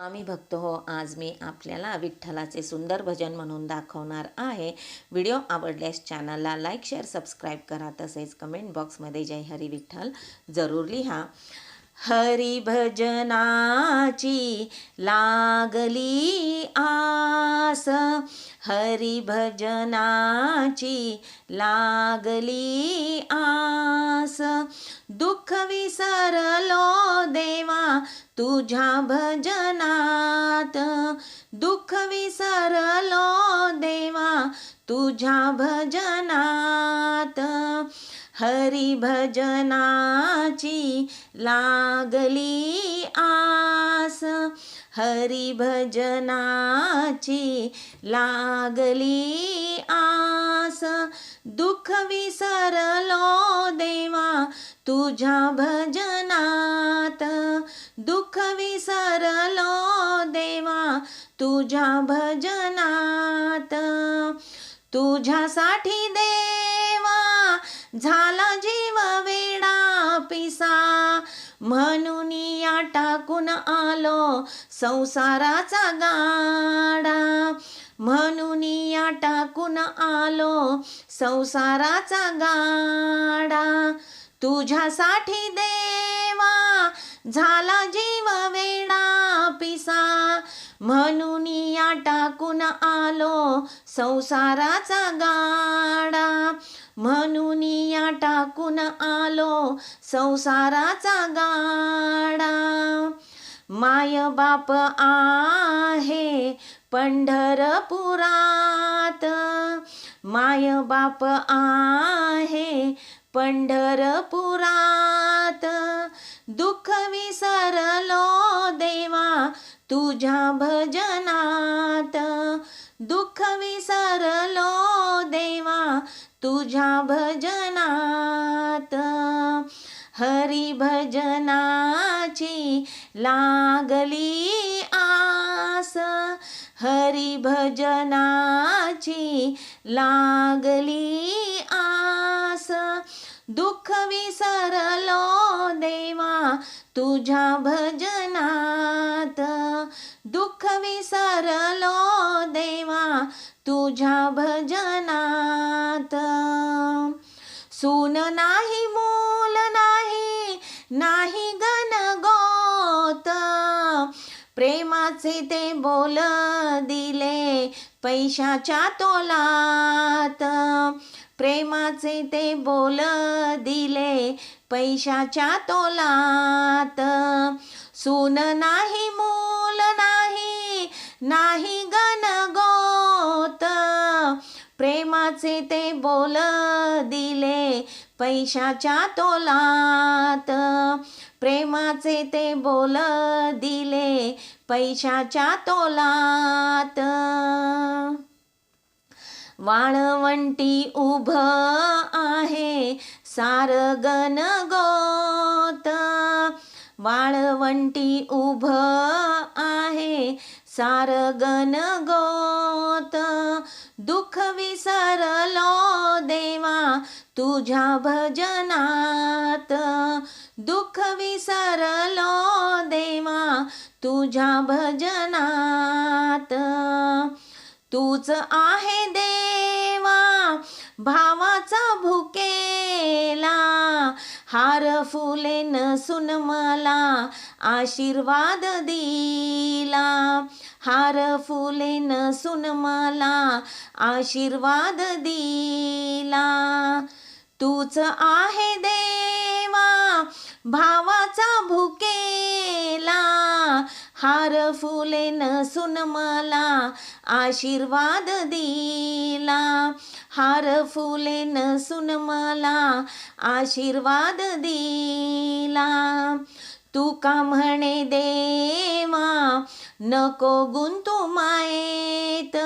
आम्ही भक्त हो आज मी आपल्याला विठ्ठलाचे सुंदर भजन म्हणून दाखवणार आहे. व्हिडिओ आवडल्यास चॅनलला लाईक शेअर सबस्क्राईब करा. तसेच कमेंट बॉक्समध्ये जय हरी विठ्ठल जरूर लिहा. हरी भजनाची लागली आस. हरी भजनाची लागली आस. दुःख विसरलो देवा तुझ्या भजनात. दुःख विसरलो देवा तुझ्या भजनात. हरी भजनाची लागली आस. हरी भजनाची लागली आस. दुःख विसरलो देवा तुझ्या भजनात. दुःख विसरलो देवा तुझ्या भजनात. तुझ्यासाठी देवा झाला जीव वेडा पिसा. म्हणून या टाकून आलो? संसाराचा गाडा. म्हणून या टाकून आलो? संसाराचा गाडा. तुझ्यासाठी देवा झाला जीव वेडा पिसा. म्हणून या टाकून आलो? संसाराचा गाडा. म्हणून या टाकून आलो संसाराचा गाडा. माय बाप आहे पंढरपुरात. माय बाप आहे पंढरपुरात. दुःख विसरलो देवा तुझ्या भजनात. दुःख विसरलो तुझ्या भजनात हरी भजनाची लागली आस. हरी भजनाची लागली आस. दुःख विसरलो देवा तुझ्या भजनात दुःख विसरलो देवा तुझ्या भजनात. सून नाही मूल नाही नाही गण गोत. प्रेमाचे ते बोल दिले पैशाच्या तोलात. प्रेमाचे ते बोल दिले पैशाच्या तोलात. सून नाही मूल नाही नाही गणगोत प्रेमाचे ते बोल दिले पैशाच्या तोलात. प्रेमाचे ते बोल दिले पैशाच्या तोलात. वाळवंटी उभ आहे सारगन गोत. वाळवंटी उभ आहे सारगन गोत दुःख विसरलो देवा तुझ्या भजनात. दुःख विसरलो देवा तुझ्या भजनात. तूच आहे देवा भावाचा भुकेला हार फुले नसून मला आशीर्वाद दिला. हार फुले नसून मला आशीर्वाद दिला. तूच आहे देवा भावाचा भुके हार फुले नसून मला आशीर्वाद दिला. हार फुले नसून मला आशीर्वाद दिला. तू का म्हणे देवा नको गुंतू मायेत.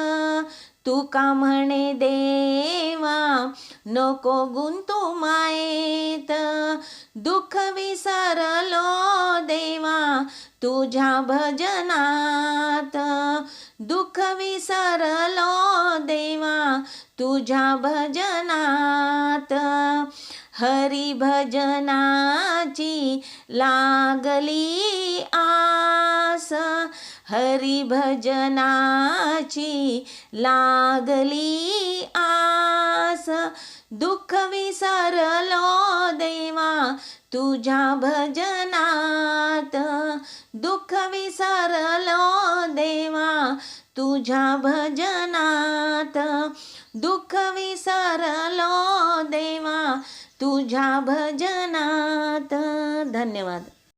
तू का म्हणे देवा? नको गुंतू मायेत. दुःख विसरलो देवा तुझ्या भजनात. दुःख विसरलो देवा तुझ्या भजनात. हरी भजनाची लागली आस. हरिभजनाची लागली आस. दुःख विसरलो देवा तुझ्या भजनात. दुःख विसरलो देवा तुझ्या भजनात. दुःख विसरलो देवा तुझ्या भजनात. धन्यवाद.